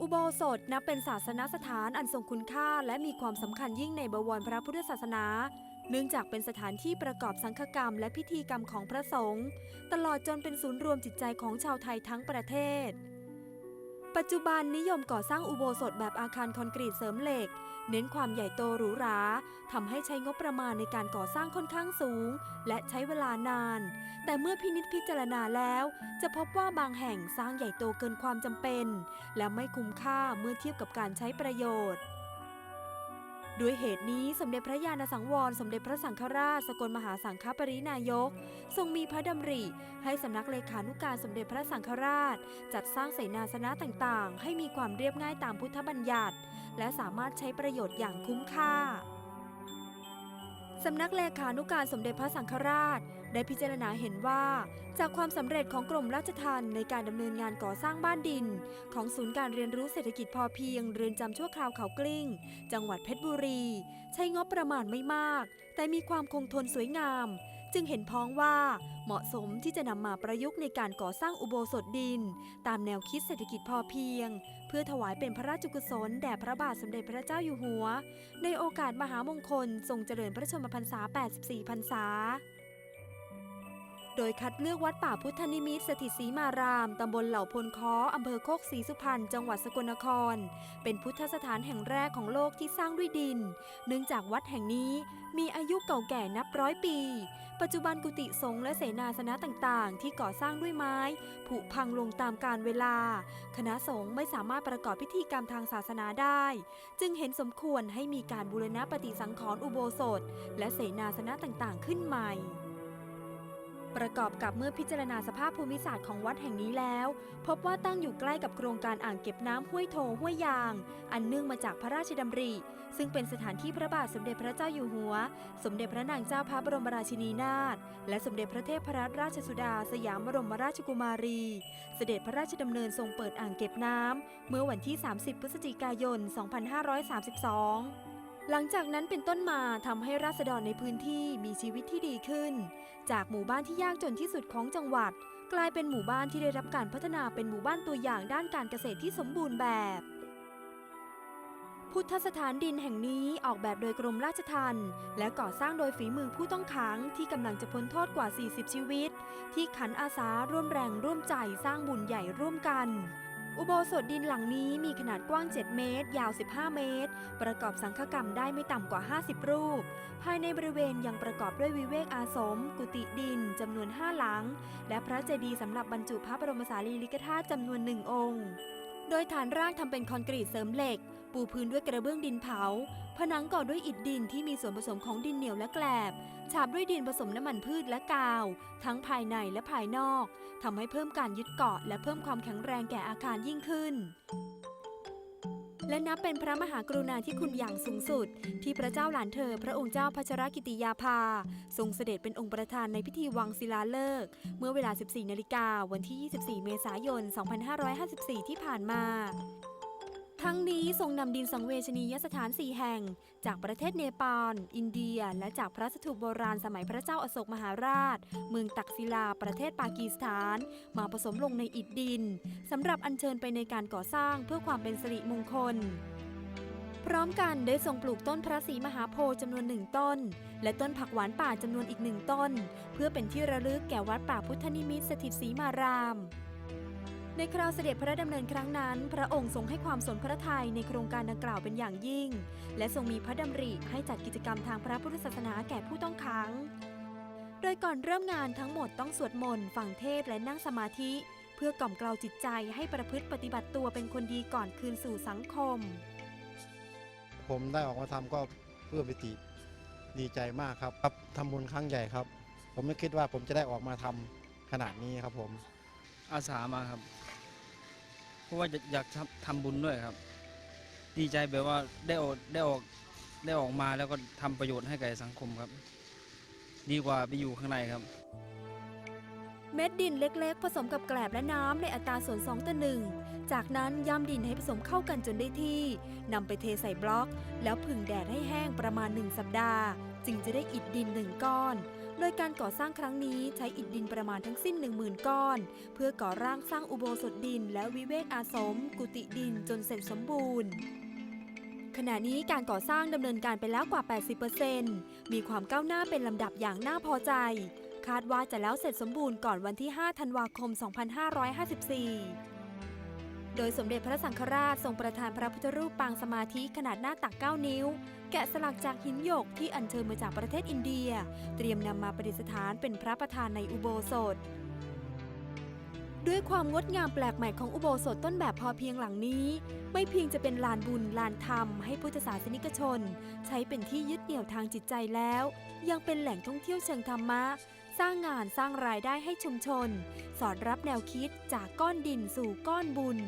อุโบสถนับเป็นศาสนสถานอันทรงคุณค่า และมีความสำคัญยิ่งในบวรพระพุทธศาสนา เนื่องจากเป็นสถานที่ประกอบสังฆกรรม และพิธีกรรมของพระสงฆ์ตลอดจนเป็นศูนย์รวมจิตใจของชาวไทยทั้งประเทศ ปัจจุบันนิยมก่อสร้างอุโบสถแบบอาคารคอนกรีตเสริมเหล็ก เน้นความใหญ่โตหรูหราทำให้ใช้งบประมาณในการก่อสร้างค่อนข้างสูง และใช้เวลานาน แต่เมื่อพินิษพิจารณาแล้ว จะพบว่าบางแห่งสร้างใหญ่โตเกินความจำเป็น และไม่คุ้มค่าเมื่อเทียบกับการใช้ประโยชน์ ด้วยเหตุนี้สมเด็จพระญาณสังวร สมเด็จพระสังฆราช สกลมหาสังฆปรินายก ทรงมีพระดำริ ให้สำนักเลขานุการสมเด็จพระสังฆราช จัดสร้างเสนาสนะต่างๆ ให้มีความเรียบง่ายตามพุทธบัญญัติ และสามารถใช้ประโยชน์อย่างคุ้มค่าสำนักเลขานุการสมเด็จพระสังฆราช ได้พิจารณาเห็นว่า จากความสำเร็จของกรมราชทัณฑ์ในการดำเนินงานก่อสร้างบ้านดิน ของศูนย์การเรียนรู้เศรษฐกิจพอเพียง เรือนจำชั่วคราวเขากลิ้ง จังหวัดเพชรบุรี ใช้งบประมาณไม่มาก แต่มีความคงทนสวยงาม จึงเห็นพ้องว่าเหมาะสมที่จะนำมาประยุกต์ในการก่อสร้างอุโบสถดิน ตามแนวคิดเศรษฐกิจพอเพียง เพื่อถวายเป็นพระราชกุศลแด่พระบาทสมเด็จพระเจ้าอยู่หัว ในโอกาสมหามงคลทรงเจริญพระชนมพรรษา 84 พรรษา โดยคัดเลือกวัดป่าพุทธนิมิตสถิตศรีมาราม ตำบลเหล่าพลค้ออำเภอโคกศรีสุพรรณ จังหวัดสกลนคร เป็นพุทธสถานแห่งแรกของโลกที่สร้างด้วยดิน เนื่องจากวัดแห่งนี้มีอายุเก่าแก่นับร้อยปี ปัจจุบันกุฏิสงฆ์และเสนาสนะต่างๆ ที่ก่อสร้างด้วยไม้ ผุพังลงตามกาลเวลา คณะสงฆ์ไม่สามารถประกอบพิธีกรรมทางศาสนาได้ จึงเห็นสมควรให้มีการบูรณะปฏิสังขรณ์อุโบสถ และเสนาสนะต่างๆ ขึ้นใหม่ ประกอบกับเมื่อพิจารณาสภาพภูมิศาสตร์ของวัดแห่งนี้แล้ว พบว่าตั้งอยู่ใกล้กับโครงการอ่างเก็บน้ำห้วยโถห้วยยาง อันเนื่องมาจากพระราชดำริ ซึ่งเป็นสถานที่พระบาทสมเด็จพระเจ้าอยู่หัว สมเด็จพระนางเจ้าพระบรมราชินีนาถและสมเด็จพระเทพรัตนราชสุดาสยามบรมราชกุมารี เสด็จพระราชดำเนินทรงเปิดอ่างเก็บน้ำเมื่อวันที่ 30 พฤศจิกายน 2532 หลังจากนั้นเป็นต้นมาทำให้ราษฎรในพื้นที่มีชีวิตที่ดีขึ้น จากหมู่บ้านที่ยากจนที่สุดของจังหวัด กลายเป็นหมู่บ้านที่ได้รับการพัฒนาเป็นหมู่บ้านตัวอย่างด้านการเกษตรที่สมบูรณ์แบบ พุทธสถานดินแห่งนี้ออกแบบโดยกรมราชทัณฑ์และก่อสร้างโดยฝีมือผู้ต้องขังที่กำลังจะพ้นโทษกว่า 40 ชีวิต ที่ขันอาสาร่วมแรงร่วมใจสร้างบุญใหญ่ร่วมกัน อุโบสถดินหลังนี้มีขนาดกว้าง 7 เมตร ยาว 15 เมตร ประกอบสังฆกรรมได้ไม่ต่ำกว่า 50 รูป ภายในบริเวณยังประกอบด้วยวิเวกอาสม กุฏิดินจำนวน 5 หลัง และพระเจดีย์สำหรับบรรจุพระบรมสารีริกธาตุจำนวนหนึ่งองค์ โดยฐานรากทำเป็นคอนกรีตเสริมเหล็ก ปูพื้นด้วยกระเบื้องดินเผา ผนังก่อด้วยอิฐดินที่มีส่วนผสมของดินเหนียวและแกลบ ฉาบด้วยดินผสมน้ำมันพืชและกาว ทั้งภายในและภายนอก ทำให้เพิ่มการยึดเกาะและเพิ่มความแข็งแรงแก่อาคารยิ่งขึ้น และนับเป็นพระมหากรุณาธิคุณอย่างสูงสุด ที่พระเจ้าหลานเธอ พระองค์เจ้าพัชรกิติยาภา ทรงเสด็จเป็นองค์ประธานในพิธีวังศิลาฤกษ์เมื่อเวลา 14นาฬิกาวันที่ 24 เมษายน 2554 ที่ผ่านมา ทั้งนี้ทรงนำดินสังเวชนียสถาน4แห่ง จากประเทศเนปาล อินเดีย และจากพระสถูปโบราณสมัยพระเจ้าอโศกมหาราช เมืองตักศิลา ประเทศปากีสถาน มาผสมลงในอิฐดินสำหรับอัญเชิญไปในการก่อสร้างเพื่อความเป็นสิริมงคล พร้อมกันได้ทรงปลูกต้นพระศรีมหาโพธิ์จำนวนหนึ่งต้น และต้นผักหวานป่าจำนวนอีกหนึ่งต้น เพื่อเป็นที่ระลึกแก่วัดป่าพุทธนิมิตสถิตศรีมาราม ในคราวเสด็จพระดำเนินครั้งนั้น พระองค์ทรงให้ความสนพระทัยในโครงการดังกล่าวเป็นอย่างยิ่ง และทรงมีพระดำริให้จัดกิจกรรมทางพระพุทธศาสนาแก่ผู้ต้องขัง โดยก่อนเริ่มงานทั้งหมดต้องสวดมนต์ ฟังเทศน์และนั่งสมาธิ เพื่อกล่อมเกลาจิตใจให้ประพฤติปฏิบัติตัวเป็นคนดีก่อนคืนสู่สังคม ผมได้ออกมาทำก็เพื่อปิติดีใจมากครับครับทำบุญครั้งใหญ่ครับ ผมไม่คิดว่าผมจะได้ออกมาทำขนาดนี้ครับผม อาสามาครับ เพราะว่าอยากทำทำบุญด้วยครับ ดีใจแบบว่าได้ออกได้ออกได้ออกมาแล้วก็ทำประโยชน์ให้แก่สังคมครับ ดีกว่าไปอยู่ข้างในครับ เม็ดดินเล็กๆ ผสมกับแกลบและน้ำในอัตราส่วน2ต่อ1จากนั้นย่ำดินให้ผสมเข้ากันจนได้ที่นำไปเทใส่บล็อก แล้วผึ่งแดดให้แห้งประมาณ 1 สัปดาห์ จึงจะได้อิฐดินหนึ่งก้อน โดยการก่อสร้างครั้งนี้ใช้อิฐดินประมาณทั้งสิ้น 10,000 ก้อน เพื่อก่อร่างสร้างอุโบสถดิน และวิเวกอาสม กุฏิดินจนเสร็จสมบูรณ์ขณะนี้การก่อสร้างดำเนินการไปแล้วกว่า 80%มีความก้าวหน้าเป็นลำดับอย่างน่าพอใจ คาดว่าจะแล้วเสร็จสมบูรณ์ก่อนวันที่ 5 ธันวาคม 2554 โดยสมเด็จพระสังฆราชทรงประทานพระพุทธรูปปางสมาธิขนาดหน้าตัก 9 นิ้ว แกะสลักจากหินหยกที่อัญเชิญมาจากประเทศอินเดีย เตรียมนำมาประดิษฐานเป็นพระประธานในอุโบสถด้วยความงดงามแปลกใหม่ของอุโบสถต้นแบบพอเพียงหลังนี้ ไม่เพียงจะเป็นลานบุญลานธรรมให้พุทธศาสนิกชน ใช้เป็นที่ยึดเหนี่ยวทางจิตใจแล้ว ยังเป็นแหล่งท่องเที่ยวเชิงธรรมะ สร้างงานสร้างรายได้ให้ชุมชน สอดรับแนวคิดจากก้อนดินสู่ก้อนบุญ